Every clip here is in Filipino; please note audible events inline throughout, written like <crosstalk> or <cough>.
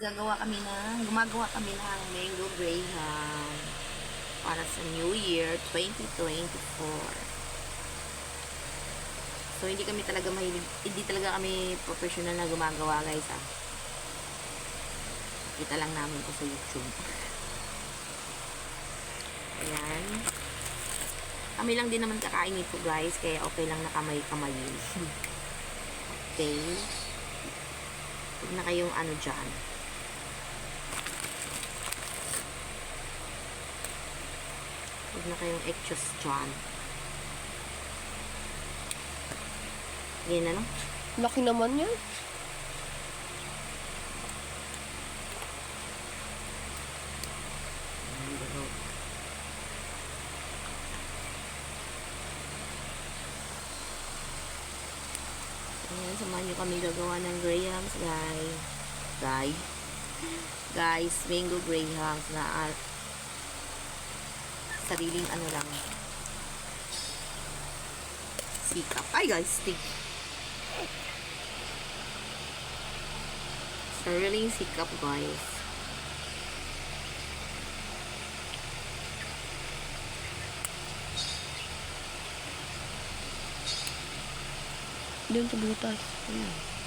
gagawa kami ng, gumagawa kami ng mango graham para sa New Year 2024. So, hindi kami talaga mahilig, hindi talaga kami professional na gumagawa, guys, ah. Kita lang namin ko sa YouTube. <laughs> Ayan. Kami lang din naman kakain ito, guys, kaya okay lang na kamay-kamayin. <laughs> okay. Huwag na kayong ano dyan. Huwag na kayong extras dyan. Yan ano? Laki naman yan. Ayan, samahan nyo kami gagawa ng grahams, guys. Guys. Guys, mango grahams na at sariling ano lang. Sikap. Ay, guys, stick. Sariling sikap, guys. Doon sa butas. Ayan.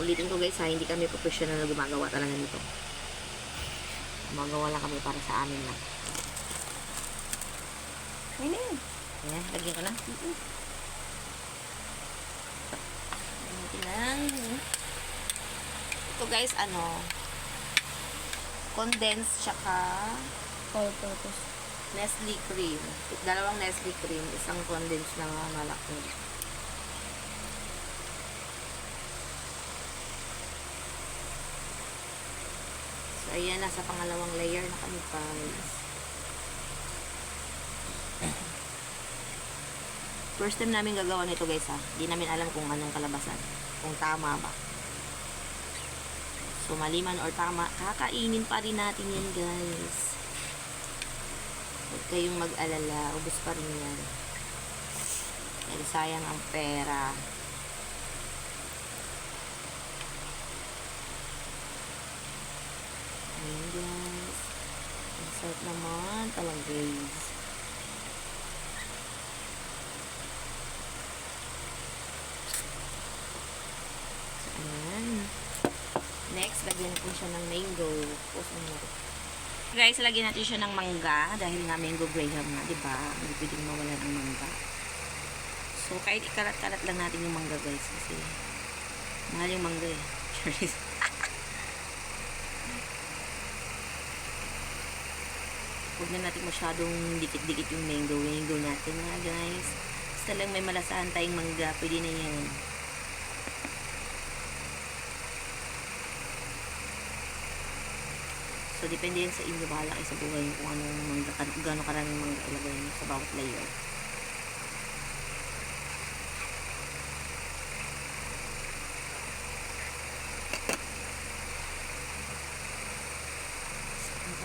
Ulitin ko guys ha, hindi kami professional na gumagawa talaga nito. Gumagawa lang kami para sa amin lang. Ay na yan. Ayan, lagyan ko na. Lagyan lang. Ito guys, ano, condensed tsaka All purpose. Nestle cream. Dalawang Nestle cream, isang condensed na malaki. So, ayan, nasa pangalawang layer na kami guys. First time namin gagawa nito guys ha. Hindi namin alam kung anong kalabasan. Kung tama ba. So, maliman or tama, kakainin pa rin natin yan guys. Huwag kayong mag-alala. Ubus pa rin yan. Dahil sayang ang pera. Ayan guys. Ang sarap naman talaga guys. So, ayan. Next, lagyan ko siya ng mango. Puso mo. Guys, lagyan natin siya ng mangga dahil nga mango graham na, di ba? Hindi pwedeng mawala ng mangga. So, kahit ikalat-kalat lang natin yung mangga, guys. Kasi, mahal yung mangga eh. <laughs> Huwag na natin masyadong dikit-dikit yung mango. Mango natin nga, guys. Basta lang may malasahan tayong mangga. Pwede na yan. So, depende yan sa inyo. Bahala kayo sa buhay kung anong mangga, gano'ng karaming mangga ilagay nyo sa bawat layer.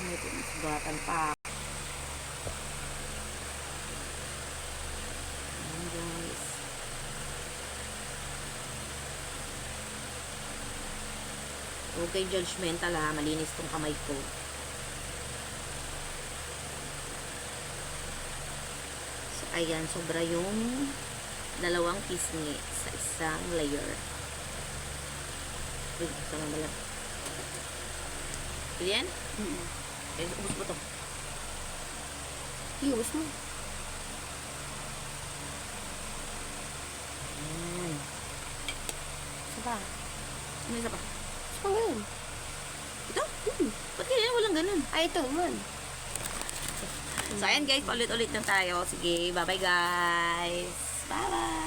May sugatan pa? Ayan, guys. Kayo judgmental ha. Malinis tong kamay ko. So, ayan. Sobra yung dalawang pisngi sa isang layer. Uy, sama balat. Pwede yan? Mm Eh, ubus mo to. Iwas mo. Ayan. Isa pa. Ano isa pa? Saan ganun? Ito? Hmm. Ba't kaya walang ganun? Ay, ito man. So, ayan guys, paulit-ulit lang tayo. Sige, bye-bye guys. Bye-bye.